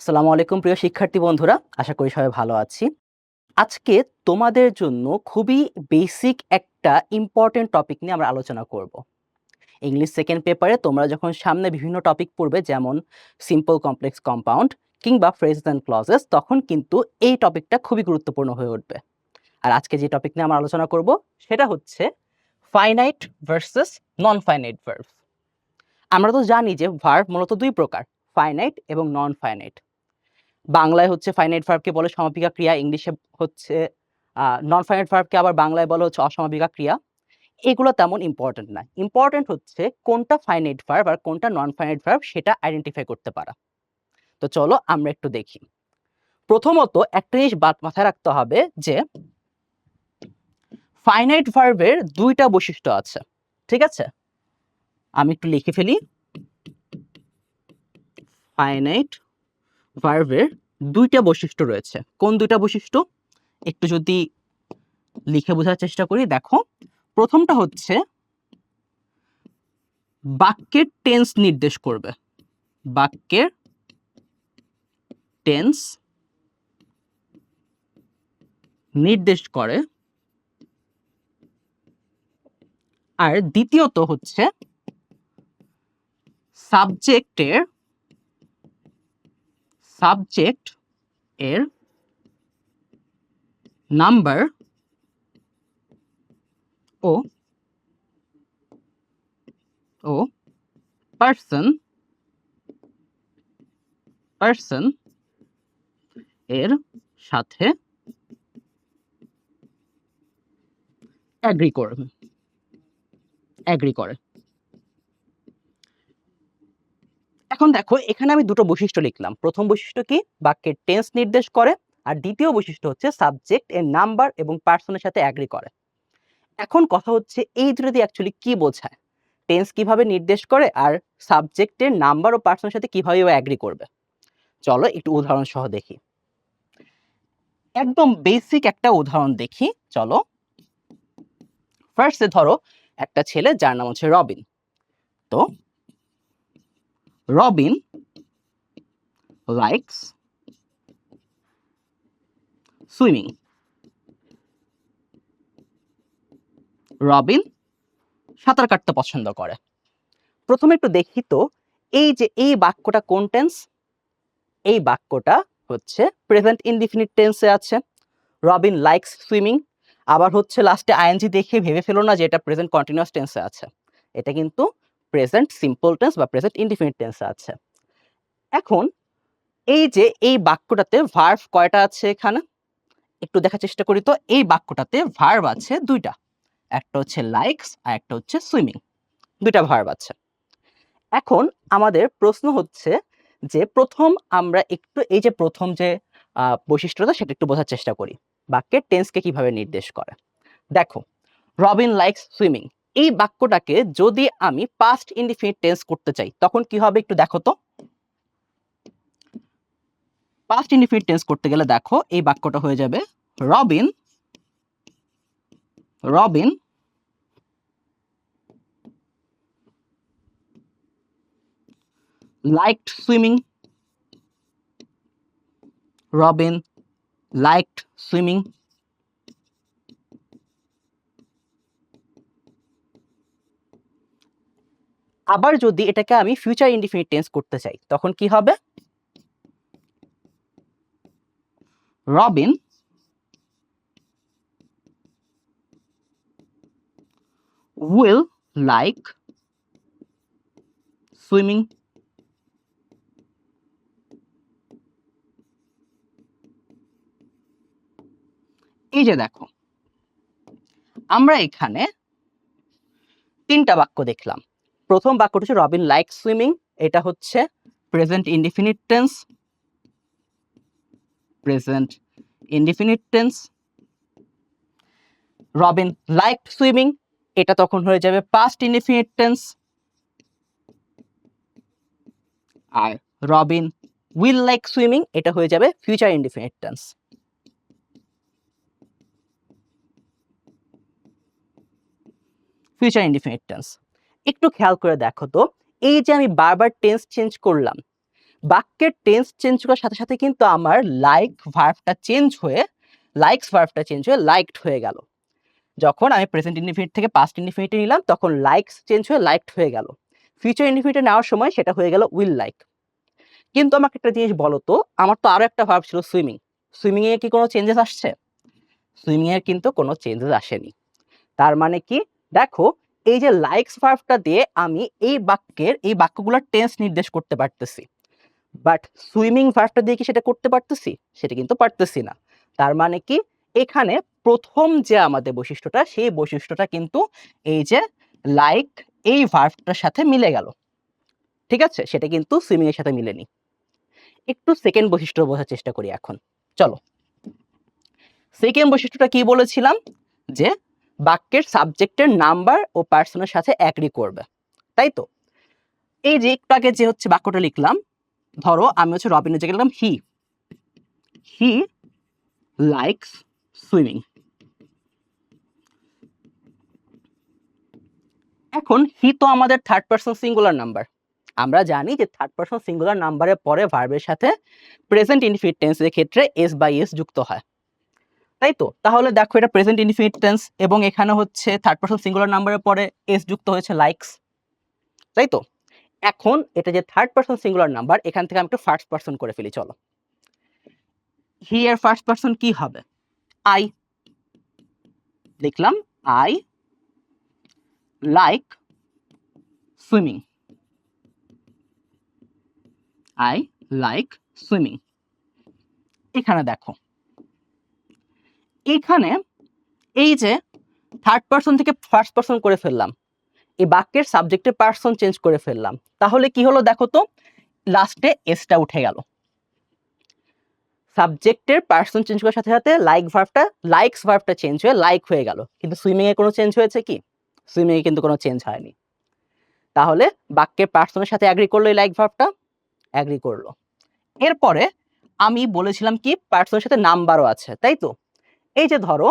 আসসালামু আলাইকুম, প্রিয় শিক্ষার্থী বন্ধুরা। আশা করি সবাই ভালো আছি। আজকে তোমাদের জন্য খুবই বেসিক একটা ইম্পর্টেন্ট টপিক নিয়ে আমরা আলোচনা করব। ইংলিশ সেকেন্ড পেপারে তোমরা যখন সামনে বিভিন্ন টপিক পড়বে, যেমন সিম্পল কমপ্লেক্স কম্পাউন্ড কিংবা ফ্রেজেস অ্যান্ড ক্লজেস তখন কিন্তু এই টপিকটা খুবই গুরুত্বপূর্ণ হয়ে উঠবে। আর আজকে যে টপিক নিয়ে আমরা আলোচনা করব, সেটা হচ্ছে finite versus non finite verb আমরা তো জানি যে ভার্ভ মূলত দুই প্রকার ফাইনাইট এবং নন ফাইনাইট বাংলায় হচ্ছে ফাইনাইট ভার্বকে বলে সমাপিকা ক্রিয়া, ইংলিশে হচ্ছে নন ফাইনাইট ভার্বকে আবার বাংলায় বলে হচ্ছে অসমাপিকা ক্রিয়া। এগুলো তেমন ইম্পর্টেন্ট না। ইম্পর্টেন্ট হচ্ছে কোনটা ফাইনাইট ভার্ব আর কোনটা নন ফাইনাইট ভার্ব সেটা আইডেন্টিফাই করতে পারা। তো চলো আমরা একটু দেখি। প্রথমত একটা জিনিস বাত- মাথায় রাখতে হবে যে ফাইনাইট ভার্বের দুইটা বৈশিষ্ট্য আছে। ঠিক আছে? আমি একটু লিখে ফেলি। ফাইনাইট ভার্বের দুইটা বৈশিষ্ট্য রয়েছে। কোন দুইটা বৈশিষ্ট্য? একটু যদি লিখে বোঝার চেষ্টা করি, দেখো। প্রথমটা হচ্ছে, বাক্যের টেন্স নির্দেশ করবে। বাক্যের টেন্স নির্দেশ করে। আর দ্বিতীয়ত হচ্ছে, সাবজেক্টের সাবজেক্ট এর নাম্বার ও ও পার্সন পার্সন এর সাথে অ্যাগ্রি করবে অ্যাগ্রি করে। এখন দেখো, এখানে আমি দুটো বৈশিষ্ট্য লিখলাম। প্রথম বৈশিষ্ট্য কি? বাক্যের টেন্স নির্দেশ করে। আর দ্বিতীয় বৈশিষ্ট্য হচ্ছে সাবজেক্ট এর নাম্বার এবং পার্সনের সাথে অ্যাগ্রি করে। এখন কথা হচ্ছে, এই দুটো দিয়ে অ্যাকচুয়ালি কি বোঝায়? টেন্স কীভাবে নির্দেশ করে? আর সাবজেক্টের নাম্বার ও পার্সনের সাথে কীভাবে ও অ্যাগ্রি করবে? চলো একটু উদাহরণ সহ দেখি। একদম বেসিক একটা উদাহরণ দেখি, চলো। ফার্স্টে ধরো, একটা ছেলে যার নাম হচ্ছে রবিন। তো রবিন লাইকস সুইমিং রবিন সাঁতার কাটতে পছন্দ করে। প্রথমে একটু দেখি তো, এই যে এই বাক্যটা কোন টেন্স এই বাক্যটা হচ্ছে প্রেজেন্ট ইনডিফিনিট টেন্সে আছে। রবিন লাইকস সুইমিং আবার হচ্ছে লাস্টে আইএনজি দেখে ভেবে ফেলো না যে এটা প্রেজেন্ট কন্টিনিউয়াস টেন্সে আছে। এটা কিন্তু প্রেজেন্ট সিম্পল টেন্স বা প্রেজেন্ট ইনডিফিনিট টেন্স আছে। এখন এই যে এই বাক্যটাতে ভার্ভ কয়টা আছে এখানে? একটু দেখার চেষ্টা করি তো। এই বাক্যটাতে ভার্ব আছে দুইটা। একটা হচ্ছে লাইকস আর একটা হচ্ছে সুইমিং দুইটা ভার্ব আছে। এখন আমাদের প্রশ্ন হচ্ছে যে প্রথম আমরা একটু এই যে প্রথম যে বৈশিষ্ট্যটা সেটা একটু বোঝার চেষ্টা করি। বাক্যের টেন্সকে কীভাবে নির্দেশ করে? দেখো, রবিন লাইকস সুইমিং এই বাক্যটাকে যদি আমি পাস্ট ইনডিফিনিট টেন্স করতে চাই, তখন কি হবে একটু দেখো তো? পাস্ট ইনডিফিনিট টেন্স করতে গেলে দেখো, এই বাক্যটা হয়ে যাবে, Robin Robin, liked swimming Robin, liked swimming আবার যদি এটাকে আমি ফিউচার ইনডিফিনিট টেন্স করতে চাই, তখন কি হবে? Robin will like swimming. এই যে দেখো, আমরা এখানে তিনটা বাক্য দেখলাম। প্রথম বাক্যটা হচ্ছে রবিন লাইক সুইমিং, এটা হচ্ছে present indefinite tense. Present indefinite tense. Robin like swimming, এটা তখন হয়ে যাবে পাস্ট ইনডিফিনিট টেন্স। আর রবিন উইল লাইক সুইমিং, এটা হয়ে যাবে future indefinite tense. Future indefinite tense. একটু খেয়াল করে দেখো তো। এই যে আমি বারবার টেন্স চেঞ্জ করলাম, বাক্যের টেন্স চেঞ্জ করার সাথে সাথে কিন্তু আমার লাইক ভার্ভটা চেঞ্জ হয়ে লাইকস ভার্ভটা চেঞ্জ হয়ে লাইকড হয়ে গেল। যখন আমি প্রেজেন্ট ইনডিফিনিট থেকে পাস্ট ইনডিফিনিটে নিলাম, তখন লাইকস চেঞ্জ হয়ে লাইকড হয়ে গেল। ফিউচার ইনডিফিনিটে নেওয়ার সময় সেটা হয়ে গেল উইল লাইক কিন্তু আমাকে একটা জিনিস বলো তো, আমার তো আরও একটা ভার্ব ছিল সুইমিং সুইমিং এ কি কোনো চেঞ্জেস আসছে? সুইমিং এর কিন্তু কোনো চেঞ্জেস আসেনি। তার মানে কি? দেখো এই যে লাইকস ভার্বটা দিয়ে আমি এই বাক্যের, এই বাক্যগুলোর টেন্স নির্দেশ করতে পারতেছি। বাট সুইমিং ভার্বটা দিয়ে কি সেটা করতে পারতেছি? সেটা কিন্তু পারতেছি না। তার মানে কি? এখানে প্রথম যে আমাদের বৈশিষ্ট্যটা, সেই বৈশিষ্ট্যটা কিন্তু এই যে লাইক এই ভার্ভটার সাথে মিলে গেল। ঠিক আছে? সেটা কিন্তু সুইমিং এর সাথে মিলেনি। একটু সেকেন্ড বৈশিষ্ট্য বোঝার চেষ্টা করি এখন। চলো। সেকেন্ড বৈশিষ্ট্যটা কি বলেছিলাম? যে বাক্যের সাবজেক্টের নাম্বার ও পার্সনের সাথে অ্যাগ্রি করবে। তাই তো? এই যে একটু আগে যে হচ্ছে বাক্যটা লিখলাম, ধরো আমি হচ্ছে রবিনের জায়গায় লিখলাম হি হি লাইকস সুইমিং এখন হি তো আমাদের থার্ড পার্সন সিঙ্গুলার নাম্বার আমরা জানি যে থার্ড পার্সন সিঙ্গুলার নাম্বারের পরে ভার্বের সাথে প্রেজেন্ট ইনফিনিট টেন্সের ক্ষেত্রে এস বাই এস যুক্ত হয়। তাই তো তাহলে দেখো এটা প্রেজেন্ট ইনফিনিট টেন্স এবং এখানে হচ্ছে থার্ড পার্সন সিঙ্গুলার নাম্বারের পরে এস যুক্ত হয়েছে লাইকস তাই তো এখন এটা যে থার্ড পার্সন সিঙ্গুলার নাম্বার এখান থেকে আমি একটু ফার্স্ট পার্সন করে ফেলি, চলো। হি এর ফার্স্ট পার্সন কি হবে? আই লিখলাম I like swimming I like swimming এখানে দেখো এখানে এই যে থার্ড পার্সন থেকে ফার্স্ট পার্সন করে ফেললাম। এই বাক্যের সাবজেক্টের পার্সন চেঞ্জ করে ফেললাম। তাহলে কি হলো দেখো তো? লাস্টে এসটা উঠে গেল। সাবজেক্টের পার্সন চেঞ্জ করার সাথে সাথে লাইক ভার্বটা লাইকস ভার্বটা চেঞ্জ হয়ে লাইক হয়ে গেল। কিন্তু সুইমিং এ কোনো চেঞ্জ হয়েছে কি? সুইমিং এ কিন্তু কোনো চেঞ্জ হয়নি। তাহলে বাক্যের পার্সনের সাথে অ্যাগ্রি করল এই লাইক ভার্বটা অ্যাগ্রি করল। এরপরে আমি বলেছিলাম কি? পার্সনের সাথে নাম্বারও আছে, তাই তো? এই যে ধরো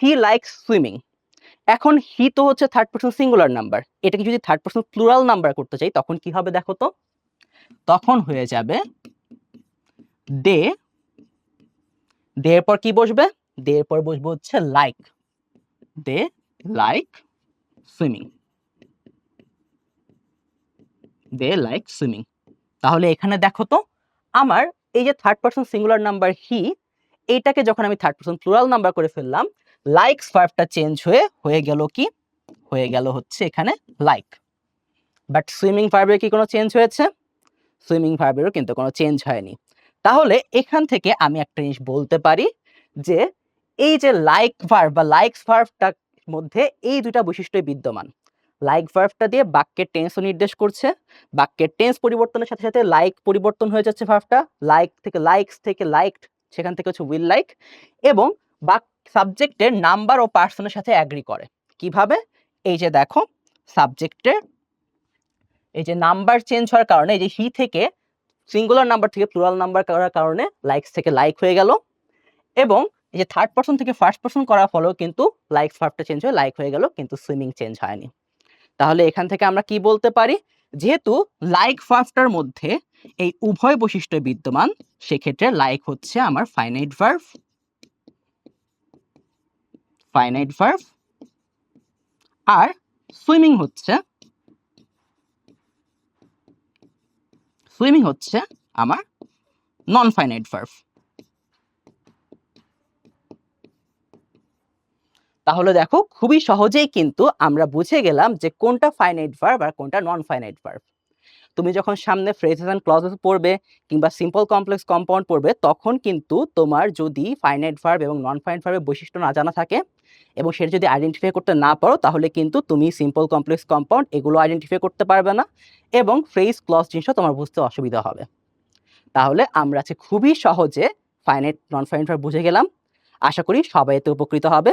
হি লাইকস সুইমিং এখন হি তো হচ্ছে থার্ড পার্সন সিঙ্গুলার নাম্বার এটাকে যদি থার্ড পার্সন প্লুরাল নাম্বার করতে চাই, তখন কি হবে দেখো তো? তখন হয়ে যাবে দে দে এর পর কি বসবে? দে এর পর বসবে হচ্ছে like they like swimming they like swimming তাহলে এখানে দেখো তো, আমার এই যে third person singular number he এইটাকে যখন আমি থার্ড পার্সন প্লুরাল নাম্বার করে ফেললাম লাইকস ভার্বটা চেঞ্জ হয়ে হয়ে গেল কি? হয়ে গেল হচ্ছে এখানে লাইক বাট সুইমিং ভার্বের কি কোনো চেঞ্জ হয়েছে? সুইমিং ভার্বেরও কিন্তু কোনো চেঞ্জ হয়নি। তাহলে এখান থেকে আমি একটা জিনিস বলতে পারি যে, এই যে লাইক ভার্ব বা লাইকস ভার্বটার মধ্যে এই দুটা বৈশিষ্ট্যই বিদ্যমান। লাইক ভার্বটা দিয়ে বাক্যের টেন্সও নির্দেশ করছে। বাক্যের টেন্স পরিবর্তনের সাথে সাথে লাইক পরিবর্তন হয়ে যাচ্ছে ভার্বটা লাইক থেকে লাইকস থেকে লাইকড সেখান থেকে হচ্ছে উইল লাইক এবং বাক সাবজেক্টের নাম্বার ও পার্সনের সাথে অ্যাগ্রি করে। কীভাবে? এই যে দেখো সাবজেক্টের এই যে নাম্বার চেঞ্জ হওয়ার কারণে, এই যে হি থেকে সিঙ্গুলার নাম্বার থেকে প্লুরাল নাম্বার করার কারণে লাইকস থেকে লাইক হয়ে গেল এবং এই যে থার্ড পার্সন থেকে ফার্স্ট পার্সন করার ফলেও কিন্তু লাইকস ভার্বটা চেঞ্জ হয়ে লাইক হয়ে গেল, কিন্তু সুইমিং চেঞ্জ হয়নি। তাহলে এখান থেকে আমরা কি বলতে পারি? যেহেতু লাইক ভার্বটার মধ্যে এই উভয় বৈশিষ্ট্য বিদ্যমান, সেক্ষেত্রে লাইক হচ্ছে আমার ফাইনাইট ভার্ভ ফাইনাইট ভার্ভ আর সুইমিং হচ্ছে সুইমিং হচ্ছে আমার নন ফাইনাইট ভার্ভ তাহলে দেখো খুবই সহজেই কিন্তু আমরা বুঝে গেলাম যে কোনটা ফাইনাইট ভার্ব আর কোনটা নন ফাইনাইট ভার্ব তুমি যখন সামনে ফ্রেজেস অ্যান্ড ক্লজেস পড়বে কিংবা সিম্পল কমপ্লেক্স কম্পাউন্ড পড়বে, তখন কিন্তু তোমার যদি ফাইনাইট ভার্ব এবং নন ফাইনাইট ভার্বের বৈশিষ্ট্য না জানা থাকে এবং সেটা যদি আইডেন্টিফাই করতে না পারো, তাহলে কিন্তু তুমি সিম্পল কমপ্লেক্স কম্পাউন্ড এগুলো আইডেন্টিফাই করতে পারবে না এবং ফ্রেজ ক্লজ জিনিসও তোমার বুঝতে অসুবিধা হবে। তাহলে আমরা আজকে খুবই সহজে ফাইনাইট নন ফাইনাইট ভার্ব বুঝে গেলাম। আশা করি সবাই এতে উপকৃত হবে।